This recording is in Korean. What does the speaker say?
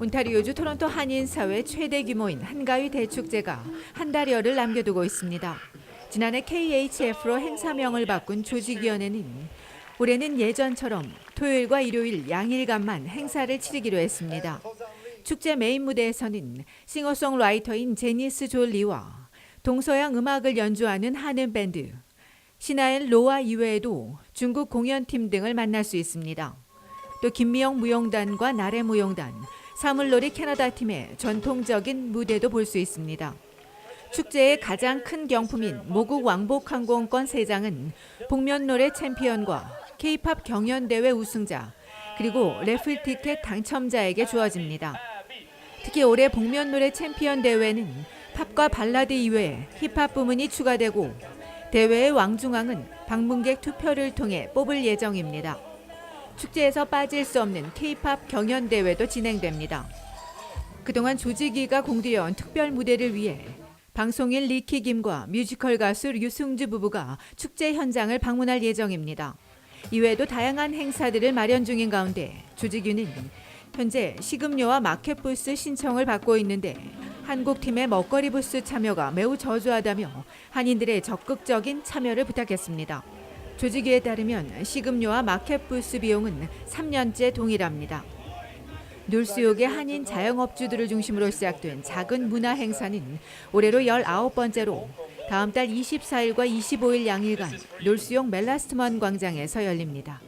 온타리오주 토론토 한인사회 최대 규모인 한가위 대축제가 한 달여를 남겨두고 있습니다. 지난해 KHF로 행사명을 바꾼 조직위원회는 올해는 예전처럼 토요일과 일요일 양일간만 행사를 치르기로 했습니다. 축제 메인 무대에서는 싱어송라이터인 제니스 졸리와 동서양 음악을 연주하는 한음 밴드, 시나엘 로아 이외에도 중국 공연팀 등을 만날 수 있습니다. 또 김미영 무용단과 나래 무용단, 사물놀이 캐나다 팀의 전통적인 무대도 볼 수 있습니다. 축제의 가장 큰 경품인 모국 왕복 항공권 3장은 복면 노래 챔피언과 K-팝 경연대회 우승자 그리고 래플 티켓 당첨자에게 주어집니다. 특히 올해 복면 노래 챔피언 대회는 팝과 발라드 이외에 힙합 부문이 추가되고 대회의 왕중왕은 방문객 투표를 통해 뽑을 예정입니다. 축제에서 빠질 수 없는 K-팝 경연 대회도 진행됩니다. 그동안 조직위가 공들여온 특별 무대를 위해 방송인 리키 김과 뮤지컬 가수 류승주 부부가 축제 현장을 방문할 예정입니다. 이외에도 다양한 행사들을 마련 중인 가운데 조직위는 현재 식음료와 마켓 부스 신청을 받고 있는데 한국 팀의 먹거리 부스 참여가 매우 저조하다며 한인들의 적극적인 참여를 부탁했습니다. 조직위에 따르면 식음료와 마켓 부스 비용은 3년째 동일합니다. 놀수욕의 한인 자영업주들을 중심으로 시작된 작은 문화 행사는 올해로 19번째로 다음 달 24일과 25일 양일간 놀수용 멜라스트먼 광장에서 열립니다.